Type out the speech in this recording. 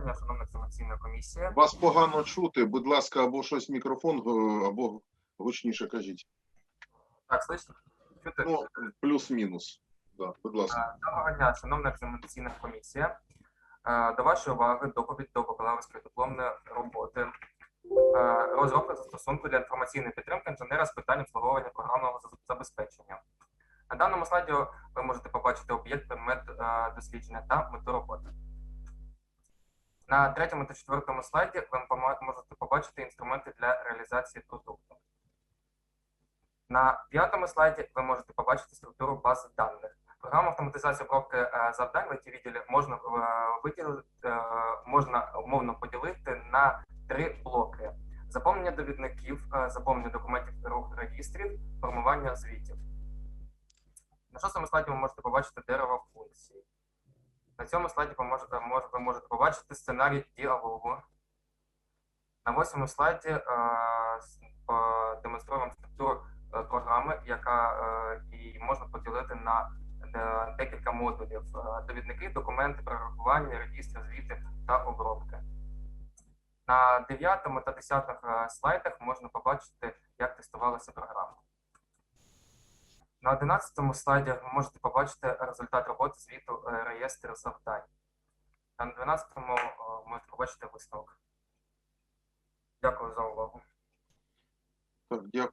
дня, шановна екзаменаційна комісія. Вас погано чути. Будь ласка, або щось мікрофон, е, або гучніше кажіть. Так, слышно? Чути? Ну, плюс-мінус. Да, будь ласка. Е, Доброго дня, шановна екзаменаційна комісія. Е, До вашої уваги доповідь до бакалаврської дипломної роботи. Розробка застосунку для інформаційної підтримки інженера з питань обслуговування програмного забезпечення. На даному слайді ви можете побачити об'єкт, предмет дослідження та мету роботи. На третьому та четвертому слайді ви можете побачити інструменти для реалізації продукту. На п'ятому слайді ви можете побачити структуру бази даних. Програму автоматизації обробки е, завдань в it відділі можна е, виділити, е, можна умовно поділити на три блоки: заповнення довідників, заповнення документів рух реєстрів, формування звітів. На шостому слайді ви можете побачити дерево функцій. На цьому слайді ви можете, ви можете побачити сценарій діалогу. На восьмому слайді е, демонструємо структуру е, програми, яка е, і можна поділити на е, декілька модулів: Е, довідники, документи, прорахування, реєстри, звіти та обробки. На 9 та 10 е, слайдах можна побачити, як тестувалася програма. На 11 слайді ви можете побачити результат роботи звіту е, реєстру завдань. На 12 можете побачити висновок. Дякую за увагу. Так, дякуємо.